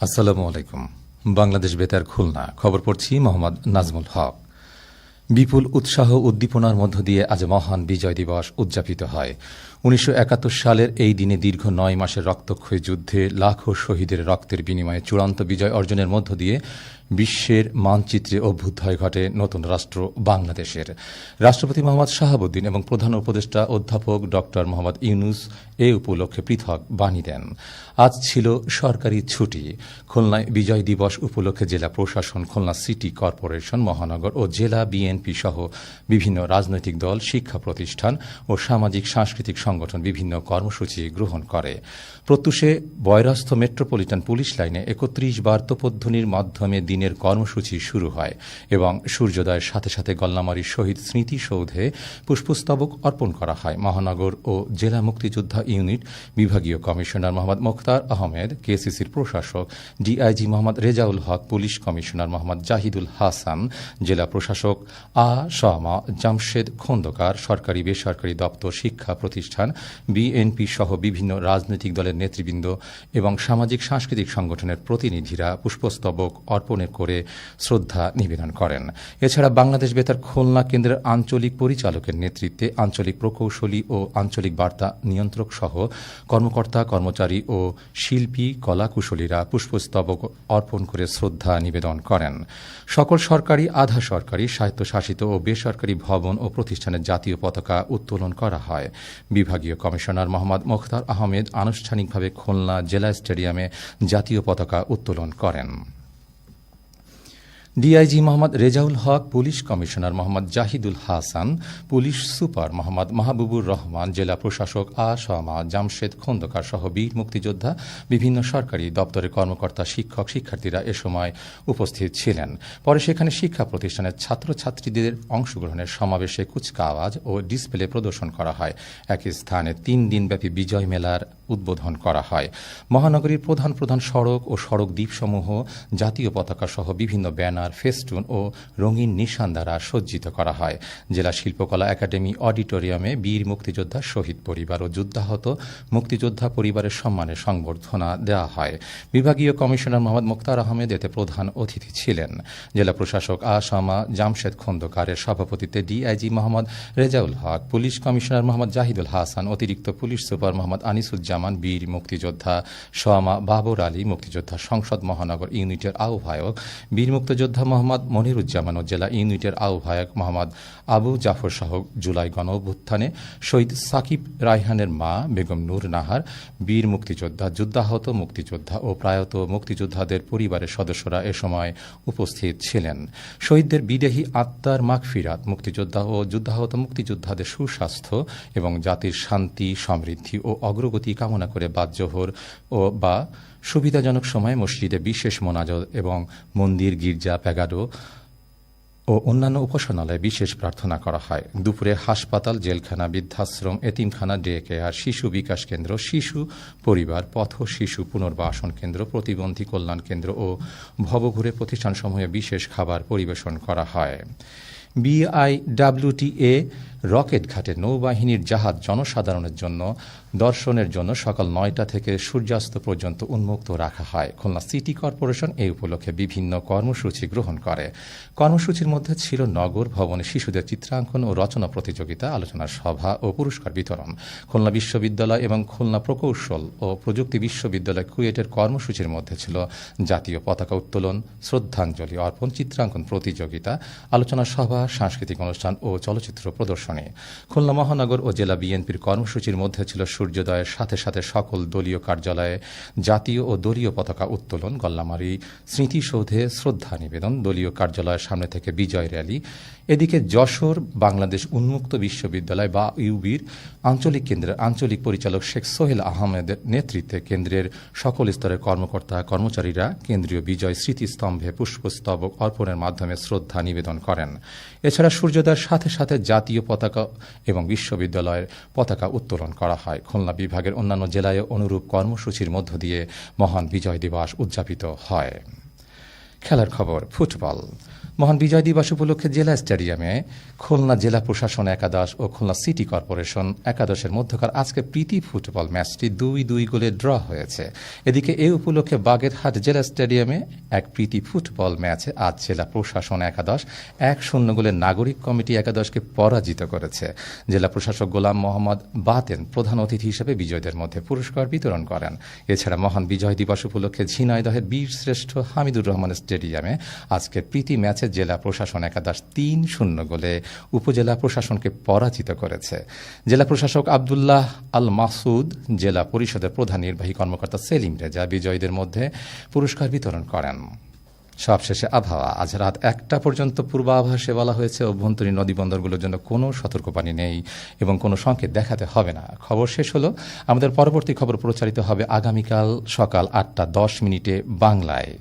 আসসালামু আলাইকুম। বাংলাদেশ বেতার খুলনা। খবর পড়ছি মোহাম্মদ নাজমুল হক। বিপুল উৎসাহ উদ্দীপনার মধ্য দিয়ে আজ মহান বিজয় দিবস উদযাপিত হয়। উনিশশো একাত্তর সালের এই দিনে দীর্ঘ নয় মাসের রক্তক্ষয়ী যুদ্ধে লাখো শহীদের রক্তের বিনিময়ে চূড়ান্ত বিজয় অর্জনের মধ্য দিয়ে বিশ্বের মানচিত্রে অভ্যুদয় ঘটে নতুন রাষ্ট্র বাংলাদেশের। রাষ্ট্রপতি মোহাম্মদ শাহাবুদ্দিন এবং প্রধান উপদেষ্টা অধ্যাপক ড মোহাম্মদ ইউনুস এ উপলক্ষে পৃথক বাণী দেন। আজ ছিল সরকারি ছুটি। খুলনায় বিজয় দিবস উপলক্ষে জেলা প্রশাসন, খুলনা সিটি কর্পোরেশন, মহানগর ও জেলা বিএনপি সহ বিভিন্ন রাজনৈতিক দল, শিক্ষা প্রতিষ্ঠান ও সামাজিক সাংস্কৃতিক সংগঠন বিভিন্ন কর্মসূচি গ্রহণ করে। প্রত্যুষে বয়রাস্থ মেট্রোপলিটন পুলিশ লাইনে একত্রিশ বার তোপধ্বনির মাধ্যমে দিনের কর্মসূচি শুরু হয় এবং সূর্যোদয়ের সাথে সাথে গল্লামারী শহীদ স্মৃতিসৌধে পুষ্পস্তবক অর্পণ করা হয়। মহানগর ও জেলা মুক্তিযোদ্ধা ইউনিট বিভাগীয় কমিশনার মোহাম্মদ মোখতার আহমেদ, কেসিসির প্রশাসক DIG Mohammad Rezaul Haque, police commissioner Mohammad Zahidul Hasan, জেলা প্রশাসক আ শামা, জামশেদ খন্দকার, সরকারি বেসরকারি দপ্তর, শিক্ষা প্রতিষ্ঠান, বিএনপি সহ বিভিন্ন রাজনৈতিক দলের নেতৃবৃন্দ এবং সামাজিক সাংস্কৃতিক সংগঠনের প্রতিনিধিরা পুষ্পস্তবক অর্পণের করে শ্রদ্ধা নিবেদন করেন। এছাড়া বাংলাদেশ বেতার খুলনা কেন্দ্রের আঞ্চলিক পরিচালকের নেতৃত্বে আঞ্চলিক প্রকৌশলী ও আঞ্চলিক বার্তা নিয়ন্ত্রক সহ কর্মকর্তা, কর্মচারী ও শিল্পী, কলাকুশলীরা পুষ্পস্তবক অর্পণ করে শ্রদ্ধা নিবেদন করেন। সকল সরকারি, আধা সরকারি, স্বায়ত্তশাসিত ও বেসরকারি ভবন ও প্রতিষ্ঠানের জাতীয় পতাকা উত্তোলন করা হয়। বিভাগীয় কমিশনার মোহাম্মদ মোখতার আহমেদ আনুষ্ঠানিকভাবে খুলনা জেলা স্টেডিয়ামে জাতীয় পতাকা উত্তোলন করেন। DIG Mohammad Rezaul Haque, police commissioner Mohammad Zahidul Hasan, police super Mohammad Mahbubur Rahman, জেলা প্রশাসক আ শামা জামশেদ খন্দকার সহ বীর মুক্তিযোদ্ধা, বিভিন্ন সরকারি দপ্তরের কর্মকর্তা, শিক্ষক, শিক্ষার্থীরা এ সময় উপস্থিত ছিলেন। পরে সেখানে শিক্ষা প্রতিষ্ঠানের ছাত্রছাত্রীদের অংশগ্রহণের সমাবেশে কুচকাওয়াজ ও ডিসপ্লে প্রদর্শন করা হয়। একই স্থানে তিন দিনব্যাপী বিজয় মেলার উদ্বোধন করা হয়। মহানগরীর প্রধান প্রধান সড়ক ও সড়ক দ্বীপসমূহ, জাতীয় পতাকা সহ বিভিন্ন ব্যানার ফেস্টুন ও রঙিন নিশান দ্বারা সজ্জিত করা হয়। জেলা শিল্পকলা একাডেমি অডিটোরিয়ামে বীর মুক্তিযোদ্ধা শহীদ পরিবার ও যুদ্ধাহত মুক্তিযোদ্ধা পরিবারের সম্মানে সংবর্ধনা দেওয়া হয়। বিভাগীয় কমিশনার মোহাম্মদ মুক্তার আহমেদ এতে প্রধান অতিথি ছিলেন। জেলা প্রশাসক আসামা জামশেদ খন্দকারের সভাপতিত্বে DIG Mohammad Rezaul Haque, police commissioner Mohammad Zahidul Hasan, অতিরিক্ত পুলিশ সুপার মোহাম্মদ আনিসুজ্জামান, বীর মুক্তিযোদ্ধা সোয়ামা বাবর আলী, মুক্তিযোদ্ধা সংসদ মহানগর ইউনিটের আহ্বায়ক, বীর মুক্তিযোদ্ধা মোহাম্মদ মনিরুজ্জামান ও জেলা ইউনিটের আহ্বায়ক মোহাম্মদ আবু জাফর সহ জুলাই গণ অভ্যুত্থানে শহীদ সাকিব রায়হানের মা বেগম নূর নাহার, বীর মুক্তিযোদ্ধা, যুদ্ধাহত মুক্তিযোদ্ধা ও প্রায়ত মুক্তিযোদ্ধাদের পরিবারের সদস্যরা এ সময় উপস্থিত ছিলেন। শহীদদের বিদেহী আত্মার মাগফিরাত, মুক্তিযোদ্ধা ও যুদ্ধাহত মুক্তিযোদ্ধাদের সুস্বাস্থ্য এবং জাতির শান্তি, সমৃদ্ধি ও অগ্রগতি কামনা করে বাদ জোহর ও বা সুবিধাজনক সময়ে মসজিদে বিশেষ মোনাজত এবং মন্দির, গির্জা, প্যাগাডো ও অন্যান্য উপাসনালয়ে বিশেষ প্রার্থনা করা হয়। দুপুরে হাসপাতাল, জেলখানা, বৃদ্ধাশ্রম, এতিমখানা ডে কেয়ার শিশু বিকাশ কেন্দ্র, শিশু পরিবার, পথ শিশু পুনর্বাসন কেন্দ্র, প্রতিবন্ধী কল্যাণ কেন্দ্র ও ভবঘুরে প্রতিষ্ঠানসমূহে বিশেষ খাবার পরিবেশন করা হয়। বিআইডাব্লিউটিএ রকেট ঘাটে নৌবাহিনীর জাহাজ জনসাধারণের জন্য দর্শনের জন্য সকাল নয়টা থেকে সূর্যাস্ত পর্যন্ত উন্মুক্ত রাখা হয়। খুলনা সিটি কর্পোরেশন এই উপলক্ষে বিভিন্ন কর্মসূচি গ্রহণ করে। কর্মসূচির মধ্যে ছিল নগর ভবনে শিশুদের চিত্রাঙ্কন ও রচনা প্রতিযোগিতা, আলোচনা সভা ও পুরস্কার বিতরণ। খুলনা বিশ্ববিদ্যালয় এবং খুলনা প্রকৌশল ও প্রযুক্তি বিশ্ববিদ্যালয় কুয়েটের কর্মসূচির মধ্যে ছিল জাতীয় পতাকা উত্তোলন, শ্রদ্ধাঞ্জলি অর্পণ, চিত্রাঙ্কন প্রতিযোগিতা, আলোচনা সভা, সাংস্কৃতিক অনুষ্ঠান ও চলচ্চিত্র প্রদর্শনী। খুলনা মহানগর ও জেলা বিএনপির কর্মসূচির মধ্যে ছিল সূর্যোদয়ের সাথে সাথে সকল দলীয় কার্যালয়ে জাতীয় ও দলীয় পতাকা উত্তোলন, গল্লামারি, স্মৃতিসৌধে শ্রদ্ধা নিবেদন, দলীয় কার্যালয়ের সামনে থেকে বিজয় র্যালি এদিকে যশোর, বাংলাদেশ উন্মুক্ত বিশ্ববিদ্যালয় বা ইউবির আঞ্চলিক কেন্দ্রের আঞ্চলিক পরিচালক শেখ সোহেল আহমেদের নেতৃত্বে কেন্দ্রের সকল স্তরের কর্মকর্তা, কর্মচারীরা কেন্দ্রীয় বিজয় স্মৃতিস্তম্ভে পুষ্পস্তবক অর্পণের মাধ্যমে শ্রদ্ধা নিবেদন করেন। এছাড়া সূর্যোদয়ের সাথে সাথে জাতীয় পতাকা এবং বিশ্ববিদ্যালয়ের পতাকা উত্তোলন করা হয়। খুলনা বিভাগের অন্যান্য জেলায় অনুরূপ কর্মসূচির মধ্য দিয়ে মহান বিজয় দিবস উদযাপিত হয়। খেলার খবর, ফুটবল। মহান বিজয় দিবস উপলক্ষে জেলা স্টেডিয়ামে খুলনা জেলা প্রশাসন একাদশ ও খুলনা সিটি কর্পোরেশন একাদশের মধ্যকার আজকে প্রীতি ফুটবল ম্যাচটি দুই দুই গোলে ড্র হয়েছে। এদিকে এ উপলক্ষে বাগেরহাট জেলা স্টেডিয়ামে এক প্রীতি ফুটবল ম্যাচে আজ জেলা প্রশাসন একাদশ এক শূন্য গোলে নাগরিক কমিটি একাদশকে পরাজিত করেছে। জেলা প্রশাসক গোলাম মোহাম্মদ বাতেন প্রধান অতিথি হিসেবে বিজয়দের মধ্যে পুরস্কার বিতরণ করেন। এছাড়া মহান বিজয় দিবস উপলক্ষে ঝিনাইদহের বীর শ্রেষ্ঠ হামিদুর রহমান স্টেডিয়ামে আজকে প্রীতি ম্যাচে জেলা প্রশাসন একাদশ তিন শূন্য গোলে উপজেলা প্রশাসনকে পরাজিত করেছে। জেলা প্রশাসক আবদুল্লাহ আল মাসুদ জেলা পরিষদের প্রধান নির্বাহী কর্মকর্তা সেলিম রেজা বিজয়ীদের মধ্যে পুরস্কার বিতরণ করেন। সবশেষে আবহাওয়া। আজ রাত একটা পর্যন্ত পূর্বাভাসে বলা হয়েছে, অভ্যন্তরীণ নদীবন্দরগুলোর জন্য কোনো সতর্কবাণী নেই এবং কোনো সংকেত দেখাতে হবে না। খবর শেষ হলো, আমাদের পরবর্তী খবর প্রচারিত হবে আগামীকাল সকাল আটটা দশ মিনিটে বাংলায়।